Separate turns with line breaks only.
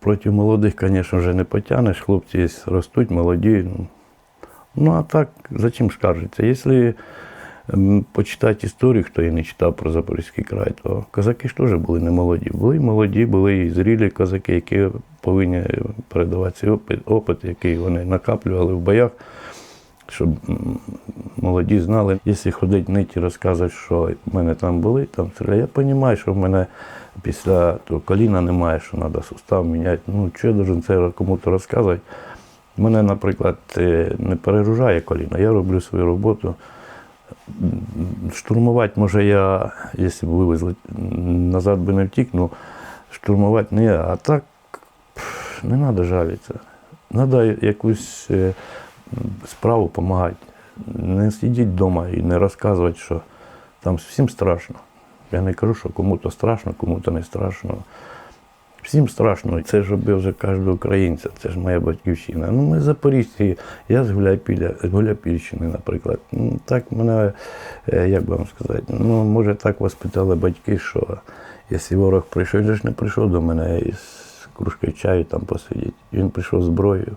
Проти молодих, звісно, вже не потягнеш. Хлопці ростуть, молоді. Ну, ну а так, за чим скаржиться? Якщо почитати історію, хто і не читав про Запорізький край, то козаки ж теж були не молоді. Були молоді, були і зрілі козаки, які повинні передавати цей опит, опит, який вони накаплювали в боях, щоб молоді знали. Якщо ходить і розказувати, що в мене там були, там я розумію, що в мене після того коліна немає, що треба сустав міняти. Ну, що я должен це кому-то розказувати? Мене, наприклад, е, не перегружає коліно, я роблю свою роботу. Штурмувати, може, я, якщо б вивезли, назад би не втік, ну штурмувати не я. А так не треба жалітися. Треба якусь е, справу допомагати. Не сидіть вдома і не розказувати, що там всім страшно. Я не кажу, що кому-то страшно, кому-то не страшно. Всім страшно. Це ж вже кожного українця, це ж моя батьківщина. Ну, ми запоріжці, я з Гуляйпільщини, наприклад. Ну, так мене, е, як би вам сказати, ну, може, так воспитали батьки, що якщо ворог прийшов, він ж не прийшов до мене із кружкою чаю там посидіти. Він прийшов зброєю.